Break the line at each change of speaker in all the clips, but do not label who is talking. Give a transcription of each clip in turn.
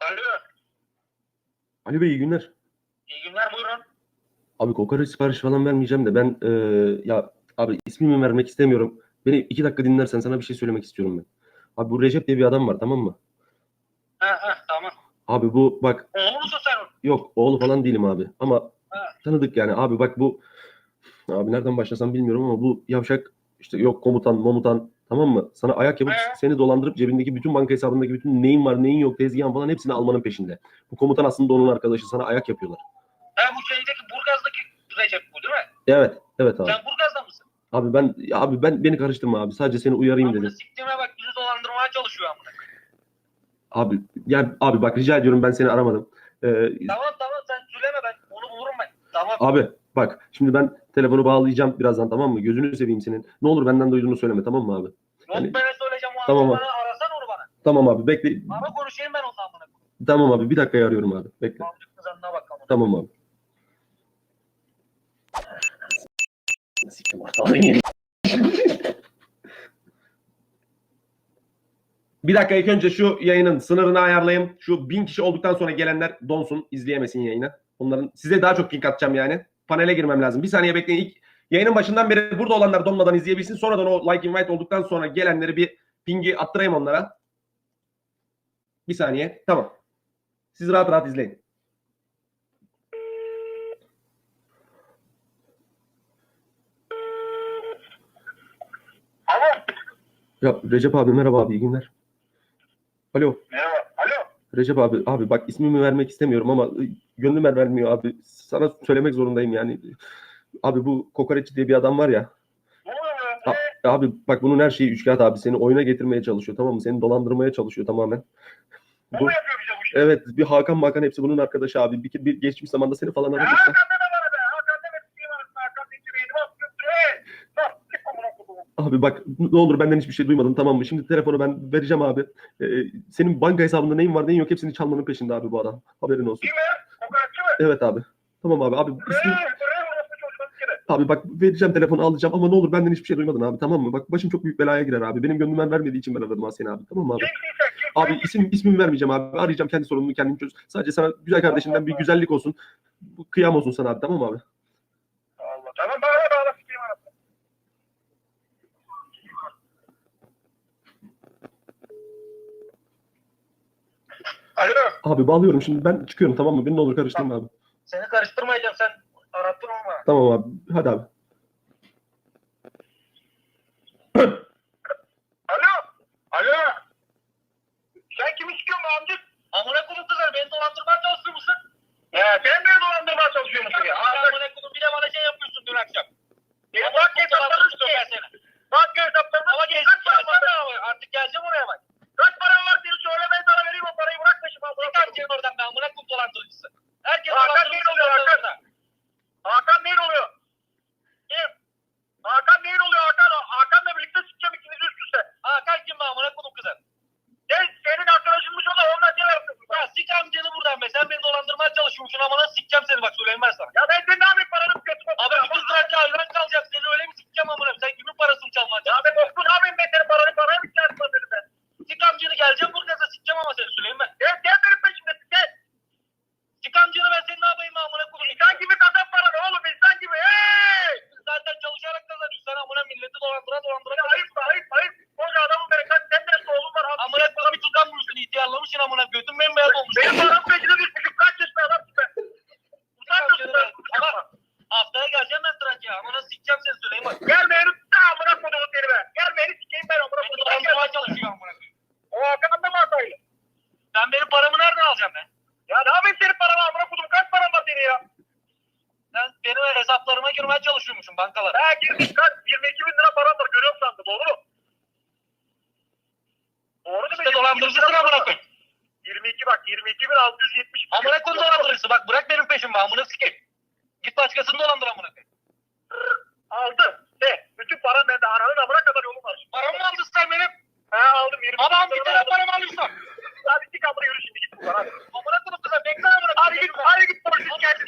Alo.
Ali Bey iyi günler.
İyi günler buyurun.
Abi kokoreç sipariş falan vermeyeceğim de ben eee, ya abi ismimi vermek istemiyorum. Beni iki dakika dinlersen sana bir şey söylemek istiyorum ben. Abi bu Recep diye bir adam var tamam mı?
Ha ha tamam.
Abi bu bak
Oğlu musun sen
yok oğlu falan değilim abi ama
Ha.
tanıdık yani abi bak bu abi nereden başlasam bilmiyorum ama bu yavşak işte yok komutan momutan tamam mı? Sana ayak yapıp
He.
seni dolandırıp cebindeki bütün banka hesabındaki bütün neyin var neyin yok tezgahın falan hepsini almanın peşinde. Bu komutan aslında onun arkadaşı sana ayak yapıyorlar.
Ha bu şeydeki Burgaz'daki Recep bu değil mi?
Evet evet abi.
Sen Burgaz'da mısın?
Abi ben ya abi ben beni karıştırma abi. Sadece seni uyarayım
Amına
dedim.
siktiğime bak bizi dolandırmaya çalışıyor amına.
Abi ya abi bak rica ediyorum ben seni aramadım. Ee,
Tamam tamam sen söyleme ben onu bulurum ben. Tamam.
abi bak şimdi ben telefonu bağlayacağım birazdan tamam mı? Gözünü seveyim senin. Ne olur benden duyduğunu söyleme tamam mı abi?
Yok
hani-
ben söyleyeceğim o
Tamam abi.
bana arasan onu bana.
Tamam abi bekle.
Ama konuşayım ben onunla amına.
Tamam abi bir dakikaya arıyorum abi. Bekle.
Amcık kızanına bak amına.
Tamam abi. Bir dakika ilk önce şu yayının sınırını ayarlayayım. Şu bin kişi olduktan sonra gelenler donsun, izleyemesin yayını. Onların size daha çok ping atacağım yani. Panele girmem lazım. Bir saniye bekleyin. İlk yayının başından beri burada olanlar donmadan izleyebilsin. Sonradan o like invite olduktan sonra gelenleri bir pingi attırayım onlara. Bir saniye. Tamam. Siz rahat rahat izleyin. Ya Recep abi merhaba abi iyi günler. Alo
Merhaba.
Recep abi abi bak ismimi vermek istemiyorum ama ı, gönlüm el vermiyor abi. Sana söylemek zorundayım yani. Abi bu kokoreççi diye bir adam var ya.
Be?
Abi bak bunun her şeyi üçkağıt abi. Seni oyuna getirmeye çalışıyor tamam mı? Seni dolandırmaya çalışıyor tamamen.
Ne
Bu,
bu işi?
evet bir Hakan Makan hepsi bunun arkadaşı abi. Bir, bir geçmiş zamanda seni falan aramışlar.
Hakan deme bana be. Hakan deme. Sikeyim arasında. Hakan deyince beynimi atıyorsun. Hey. Bak. Sik amına koyduğum.
Abi bak ne olur benden hiçbir şey duymadın tamam mı? Şimdi telefonu ben vereceğim abi. Ee, senin banka hesabında neyin var neyin yok hepsini çalmanın peşinde abi bu adam. Haberin olsun.
Kim ya? Kokoreççi mi?
Evet abi. Tamam abi. Abi ismi. Abi bak vereceğim telefonu alacağım ama ne olur benden hiçbir şey duymadın abi tamam mı? Bak başım çok büyük belaya girer abi. Benim gönlümden vermediği için ben aradım ha seni abi tamam mı abi? Abi isim ismimi vermeyeceğim abi. Arayacağım kendi sorununu kendim çöz. Sadece sana güzel kardeşinden bir güzellik olsun. Kıyam olsun sana abi tamam mı abi?
Allah. Tamam bağla bağla. Sikeyim arasında. Alo.
Abi bağlıyorum şimdi ben çıkıyorum tamam mı? Beni ne olur karıştırma abi.
Seni karıştırmayacağım sen arattın ama.
Tamam abi. Hadi abi.
Alo. Alo. Sen kimi sikiyorsun be amcık? Amına kodum kızlar beni dolandırmaya çalışıyor musun? He sen beni dolandırmaya çalışıyor musun ya? Amına kodum bir de bana şey yapıyorsun dün akşam. Ya bak hesaplarını sikeyim seni. Bak hesaplarını Ama geç kaç para var? Artık geleceğim oraya bak. Kaç para var seni söyle ben sana vereyim o parayı bırak peşime. Çıkar senin oradan be amına kodum dolandırıcısı. Herkes Hakan neyin oluyor Hakan? Hakan neyin oluyor? Kim? Hakan neyin oluyor Hakan? Hakan'la birlikte sikeceğim ikinizi üst üste. Hakan kim be amına kodum kızım? Sen senin arkadaşınmış o da ondan ne yapıyorsun? Ya sik amcanı buradan be. Sen beni dolandırmaya çalışıyormuşsun ama nasıl sikeceğim seni bak söyleyeyim ben sana. Ya ben senin ne yapayım paranı götürme. Abi bütün sıraçı hayvan kalacak. Seni öyle mi sikeceğim amına? Sen kimin parasını çalmaya Ya ben boktu ne yapayım ben senin paranı paraya mı çarpma dedim ben. Sik amcanı geleceğim Burgaz'a sikeceğim ama seni söyleyeyim ben. Gel gel benim peşimde sik gel. Sik amcanı ben senin ne yapayım amına koyayım. İnsan gibi kazan paranı oğlum insan gibi. Hey! Biz zaten çalışarak kazanıyoruz. Sen amına milleti dolandıra dolandıra. Ya ayıp be ayıp ayıp. Koca adamın beri kaç sen de oğlum var. Amına koyayım bir tutamıyorsun ihtiyarlamışsın amına götün bembeyaz olmuş. Benim param peşine düşmüşüm kaç yaşında adamsın be. Utanmıyorsun ben. Ama haftaya geleceğim ben Trakya'ya. Amına sikeceğim seni söyleyeyim bak. Gel beni tut amına koyduğum seni be. Gel beni sikeyim ben amına koyduğum. Ben dolandırmaya çalışıyor amına koyayım. O Hakan'ın da mı hataylı? Sen benim paramı nereden alacaksın be? Ya ne yapayım senin paranı amına koydum kaç paran var senin ya? Sen benim hesaplarıma girmeye çalışıyormuşsun bankalara. Ha girdik kaç? 22 bin lira param var görüyorum sandım doğru mu? İşte dolandırıcısın amına koyayım. 22 bak 22 bin 670. Amına koyayım dolandırıcısı bak bırak benim peşimi amına sikeyim. Git başkasını dolandır amına koyayım. Aldı. De. Bütün param bende. Ananın amına kadar yolum var. Paramı mı aldın sen benim? He aldım 20 Adam bir tane paramı alıyorsun. Hadi git amına yürü şimdi git buradan hadi. Amına koyayım kızım bekle amına Hadi git hadi git polise şikayet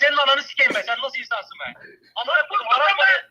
senin ananı sikeyim ben. Sen nasıl insansın be? Amına koyayım. Aram.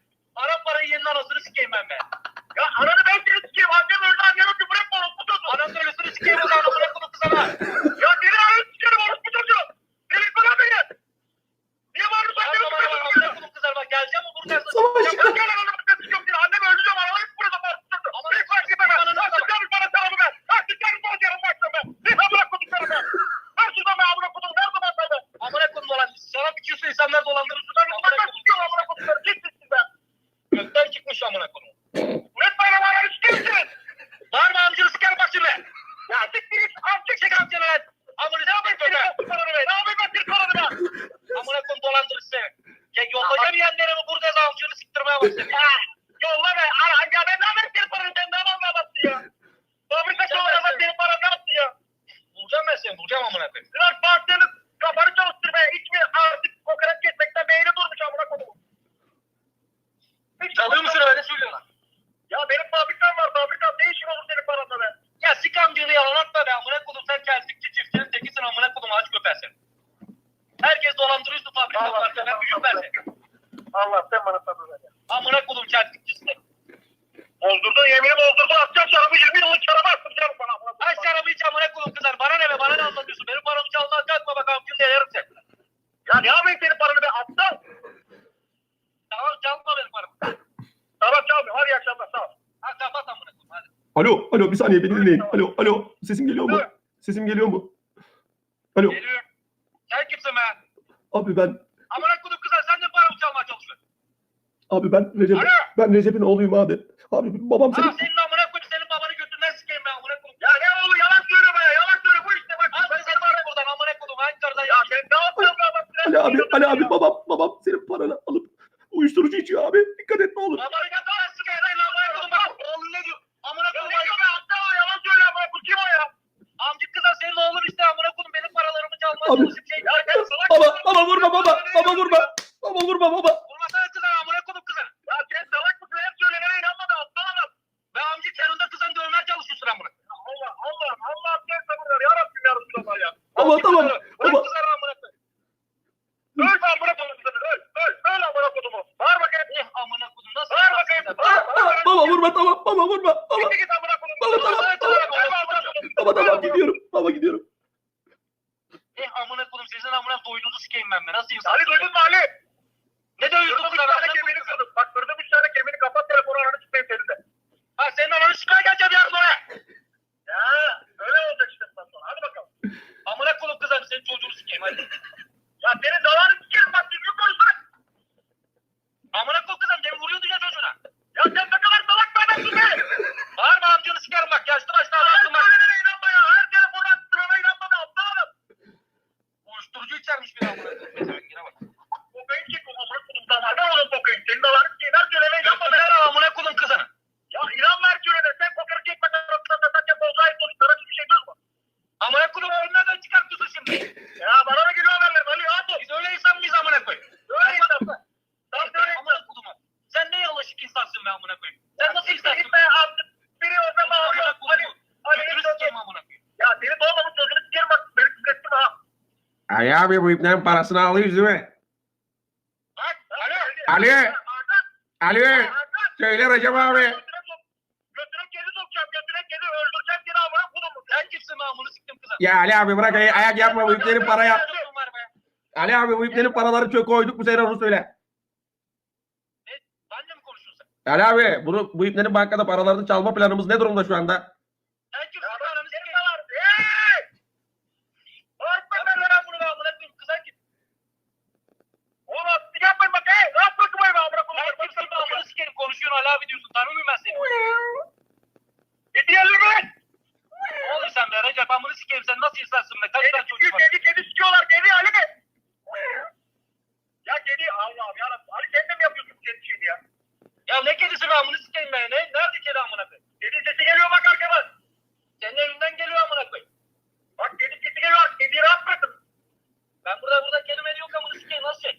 Alo, alo bir saniye beni dinleyin. Alo, alo. Sesim geliyor mu? Sesim geliyor mu? Alo.
Geliyorum. Sen kimsin be?
Abi ben
Amına kodum kızlar sen de para çalmaya çalışıyorsun.
abi ben Recep
Alo.
ben Recep'in oğluyum abi. Abi babam seni
Ana senin
tamam
tamam. Tamam. Öl amına kodumu. Öl öl öl amına kodumu. Var bakayım. Ne amına kodum nasıl? Var bakayım.
Baba vurma tamam. Baba vurma. Baba.
Git amına kodumu.
Baba tamam. Baba tamam gidiyorum. Baba gidiyorum.
Ne amına kodum sizin amına doyduğunuzu sikeyim ben be. Nasıl insan?
Hayal bu iplerin parasını alıyoruz değil mi? Ali. Ali.
Ali.
Söyle Recep abi. Ya Ali abi bırak ay ayak yapma bu iplerin para yap. Ali abi bu iplerin paraları çok koyduk bu sene onu söyle. Ali abi bunu, bu iplerin bankada paralarını çalma planımız ne durumda şu anda?
Ya ne
kedisi be amını sikeyim ben. Ne? Nerede kedi amına koyayım?
Kedi sesi geliyor bak arkadan.
Senin evinden geliyor amına koyayım.
Bak kedi sesi geliyor. Kediyi rahat bırakın.
Ben burada burada kelime yok amını sikeyim. Nasıl şey?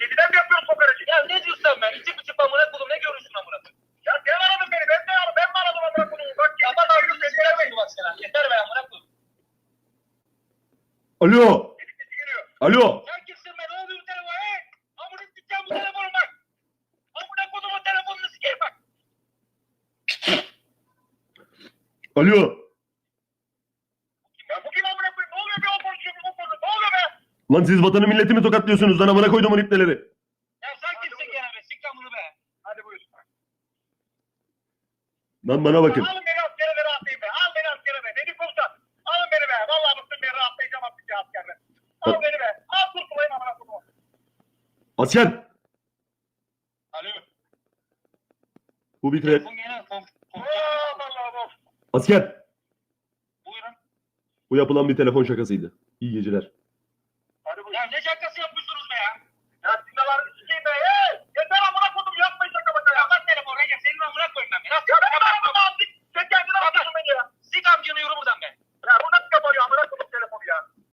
Kediden mi yapıyorsun kokoreci?
Ya ne diyorsun sen ben? İçip içip amına koyayım. Ne görürsün amına koyayım?
Ya sen aradın beni. Ben de aradım. Ben mi aradım amına koyayım? Bak kedi
Ama
daha
yürüp seni bak sana. Yeter be amına koyayım.
Alo. Alo.
Sen
Alo.
Ya bugün amına koyayım ne oluyor be o konuşuyor bu konuda ne oluyor be?
Lan siz vatanı milleti mi tokatlıyorsunuz lan amına koydum o ipneleri.
Ya sen kimsin gene be sik lan bunu be.
Hadi buyur.
Lan bana bakın.
Alın beni askere be rahatlayayım be. Al beni askere be. Beni komutan. Alın beni be. Vallahi bıktım ben rahatlayacağım artık ya askerde. Al beni be. Al kurtulayım amına koyduğum. Asker.
Alo.
Bu bir trap.
Telefon gene kom-
Asker.
Buyurun.
Bu yapılan bir telefon şakasıydı. İyi geceler.